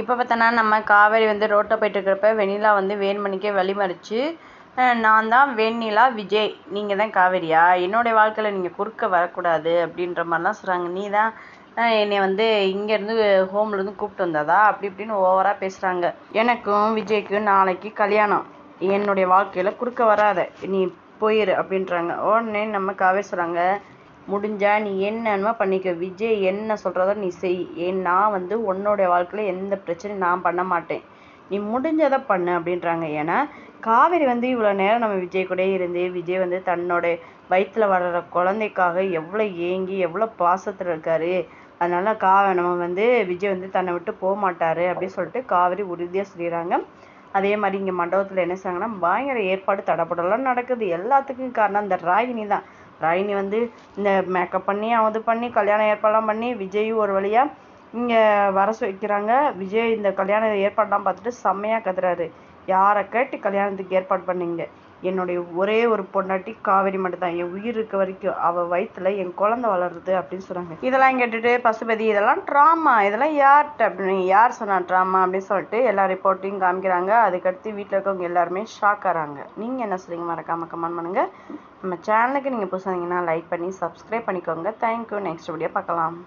இப்போ பார்த்தோன்னா நம்ம காவேரி வந்து ரோட்டில் போயிட்டு இருக்கிறப்ப வெண்ணிலா வந்து வேண்மணிக்கே வழிமறிச்சு நான் தான் வெண்ணிலா விஜய் நீங்கள் தான் காவேரியா? என்னுடைய வாழ்க்கையில் நீங்கள் குறுக்க வரக்கூடாது அப்படின்ற மாதிரிலாம் சொல்கிறாங்க நீ தான் என்னை வந்து இங்கேருந்து ஹோம்லேருந்து கூப்பிட்டு வந்ததா? அப்படி இப்படின்னு ஓவராக பேசுகிறாங்க எனக்கும் விஜய்க்கும் நாளைக்கு கல்யாணம். என்னுடைய வாழ்க்கையில் குறுக்க வராத. நீ போயிரு அப்படின்றாங்க. உடனே நம்ம காவேரி சொல்கிறாங்க முடிஞ்சா நீ என்னென்னமோ பண்ணிக்க. விஜய் என்ன சொல்கிறதோ நீ செய். ஏன் நான் வந்து உன்னோடைய வாழ்க்கையில் எந்த பிரச்சனையும் நான் பண்ண மாட்டேன். நீ முடிஞ்சதை பண்ணு அப்படின்றாங்க. ஏன்னா காவேரி வந்து இவ்வளோ நேரம் நம்ம விஜய் கூட இருந்து விஜய் வந்து தன்னோட வயிற்றில் வளர்கிற குழந்தைக்காக எவ்வளோ ஏங்கி எவ்வளோ பாசத்தில் இருக்கார். அதனால கா நம்ம வந்து விஜய் வந்து தன்னை விட்டு போக மாட்டார் அப்படின்னு சொல்லிட்டு காவேரி உறுதியாக சொல்லிடுறாங்க. அதே மாதிரி இங்கே மண்டபத்தில் என்ன செய்றாங்கன்னா பயங்கர ஏற்பாடு தடப்படலாம் நடக்குது. எல்லாத்துக்கும் காரணம் அந்த ராகினி தான் ராகினி வந்து இந்த மேக்கப் பண்ணி அது பண்ணி கல்யாண ஏற்பாடெலாம் பண்ணி விஜயும் ஒரு வழியாக இங்கே வர வைக்கிறாங்க விஜய் இந்த கல்யாண ஏற்பாடெலாம் பார்த்துட்டு செம்மையாக கத்துறாரு. யாரை கேட்டு கல்யாணத்துக்கு ஏற்பாடு பண்ணீங்க? என்னுடைய ஒரே ஒரு பொண்டாட்டி காவேரி மட்டும் தான் என் உயிர் இருக்க வரைக்கும் அவள் வயிற்றுல என் குழந்தை வளருது அப்படின்னு சொல்கிறாங்க இதெல்லாம் கேட்டுட்டு பசுபதி இதெல்லாம் ட்ராமா இதெல்லாம் யார்கிட்ட அப்படின்னு யார் சொன்னா ட்ராமா அப்படின்னு சொல்லிட்டு எல்லா ரிப்போர்ட்டையும் காமிக்கிறாங்க. அதுக்கடுத்து வீட்டில் இருக்கவங்க எல்லாருமே ஷாக் ஆகிறாங்க நீங்கள் என்ன சொல்றீங்க? மறக்காமல் கமெண்ட் பண்ணுங்கள் நம்ம சேனலுக்கு நீங்கள் புதுசாக லைக் பண்ணி சப்ஸ்கிரைப் பண்ணிக்கோங்க. தேங்க்யூ நெக்ஸ்ட் வீடியோ பார்க்கலாம்.